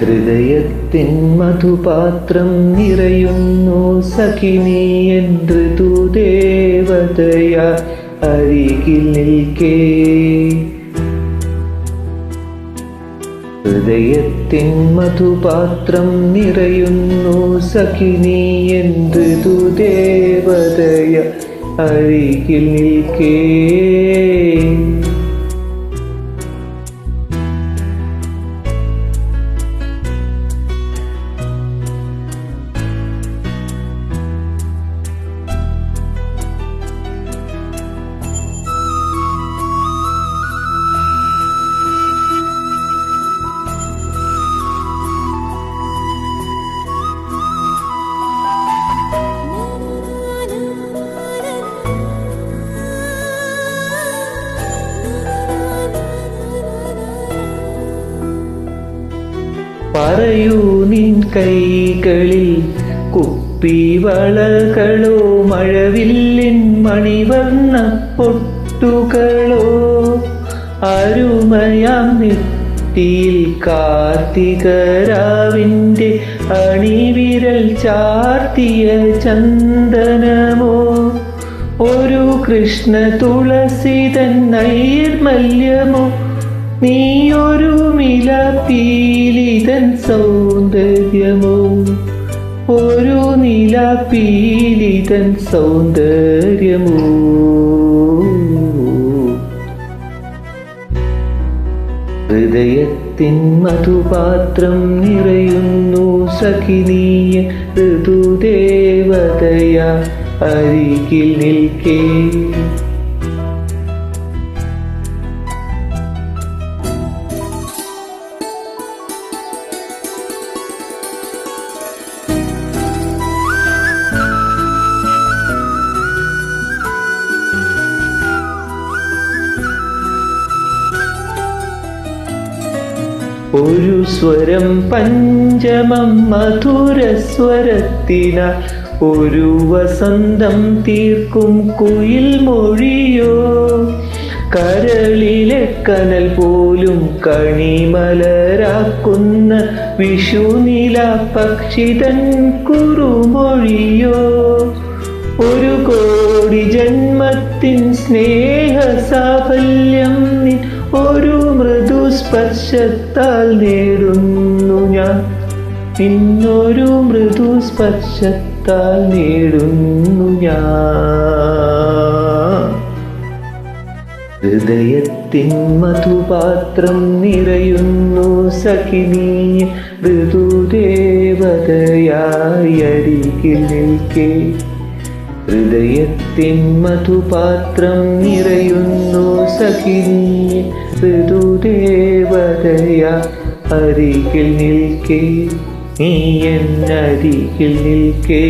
ഹൃദയത്തിൻ മധുപാത്രം നിറയുന്നു സഖിനി എന്ന് ദേവതയ അരികിൽ നിൽക്കേ. ഹൃദയത്തിൻ മധുപാത്രം നിറയുന്നു സഖിനി എന്ത് ദേവതയ അരികിൽ നിൽക്കേ. പറയൂ നിൻ കൈകളിൽ കുപ്പി വളകളോ മഴവില്ലിൻ മണിവർണ പൊട്ടുകളോ അരുമയാം നെറ്റിയിൽ കാർത്തികരാവിന്റെ അണിവിരൽ ചാർത്തിയ ചന്ദനമോ ഒരു കൃഷ്ണ തുളസി നൈർമല്യമോ നീയൊരു നിലപ്പീലിതൻ സൗന്ദര്യമോ? ഒരു നിലപ്പീലിതൻ സൗന്ദര്യമോ? ഹൃദയത്തിൻ മധുപാത്രം നിറയുന്നു സഖിനീയ ഋതുദേവതയ. അരികിൽ നിൽക്കേ. ഒരു സ്വരം പഞ്ചമം മധുരസ്വരത്തിന ഒരു വസന്തം തീർക്കും കുയിൽ മൊഴിയോ. കരളിലെ കനൽ പോലും കണിമലരാക്കുന്ന വിഷുനില പക്ഷിതൻ കുറുമൊഴിയോ. ഒരു കോടി ജന്മത്തിൻ സ്നേഹ സാഫല്യം ഒരു മൃദു സ്പർശത്താൽ നേടുന്നു ഞാൻ. നിന്നൊരു മൃദു സ്പർശത്താൽ നേടുന്നു ഞാൻ. ഹൃദയത്തിൻ മധുപാത്രം നിറയുന്നു സഖിനി. ഋതുദേവതയായി അരികിൽ നിൽക്കേ. ഹൃദയത്തിൻ മധുപാത്രം നിറയുന്നു സഖിനി. ഋതുദേവതയ അരികിൽ നിൽക്കേ. നീ എന്നരികിൽ നിൽക്കേ.